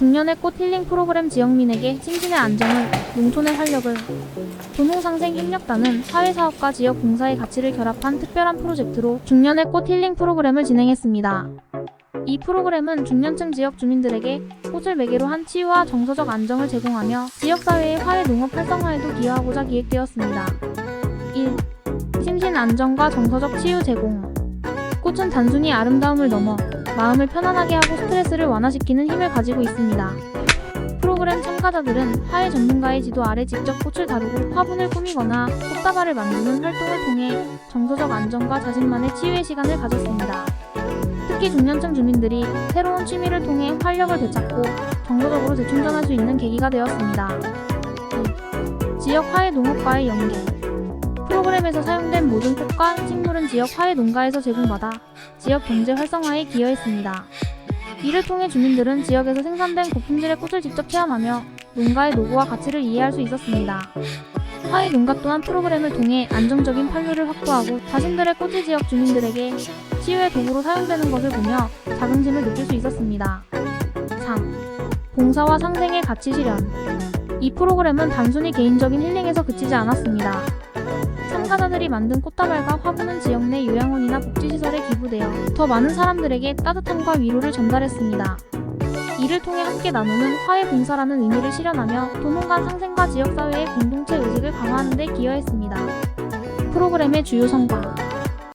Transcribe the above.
중년의 꽃 힐링 프로그램 지역민에게 심신의 안정을, 농촌의 활력을, 도농상생 협력단은 사회사업과 지역 봉사의 가치를 결합한 특별한 프로젝트로 중년의 꽃 힐링 프로그램을 진행했습니다. 이 프로그램은 중년층 지역 주민들에게 꽃을 매개로 한 치유와 정서적 안정을 제공하며 지역사회의 화해 농업 활성화에도 기여하고자 기획되었습니다. 1. 심신 안정과 정서적 치유 제공 꽃은 단순히 아름다움을 넘어 마음을 편안하게 하고 스트레스를 완화시키는 힘을 가지고 있습니다. 프로그램 참가자들은 화해 전문가의 지도 아래 직접 꽃을 다루고 화분을 꾸미거나 꽃다발을 만드는 활동을 통해 정서적 안정과 자신만의 치유의 시간을 가졌습니다. 특히 중년층 주민들이 새로운 취미를 통해 활력을 되찾고 정서적으로 재충전할 수 있는 계기가 되었습니다. 2. 지역 화해 농업과의 연계 프로그램에서 사용된 모든 꽃과 식물은 지역 화해 농가에서 제공받아 지역 경제 활성화에 기여했습니다. 이를 통해 주민들은 지역에서 생산된 고품질의 꽃을 직접 체험하며 농가의 노고와 가치를 이해할 수 있었습니다. 화해 농가 또한 프로그램을 통해 안정적인 판로를 확보하고 자신들의 꽃이 지역 주민들에게 치유의 도구로 사용되는 것을 보며 자긍심을 느낄 수 있었습니다. 3. 봉사와 상생의 가치 실현 이 프로그램은 단순히 개인적인 힐링에서 그치지 않았습니다. 참가자들이 만든 꽃다발과 화분은 지역 내 요양원이나 복지시설에 기부되어 더 많은 사람들에게 따뜻함과 위로를 전달했습니다. 이를 통해 함께 나누는 화해 봉사라는 의미를 실현하며 도농 간 상생과 지역사회의 공동체 의식을 강화하는 데 기여했습니다. 프로그램의 주요 성과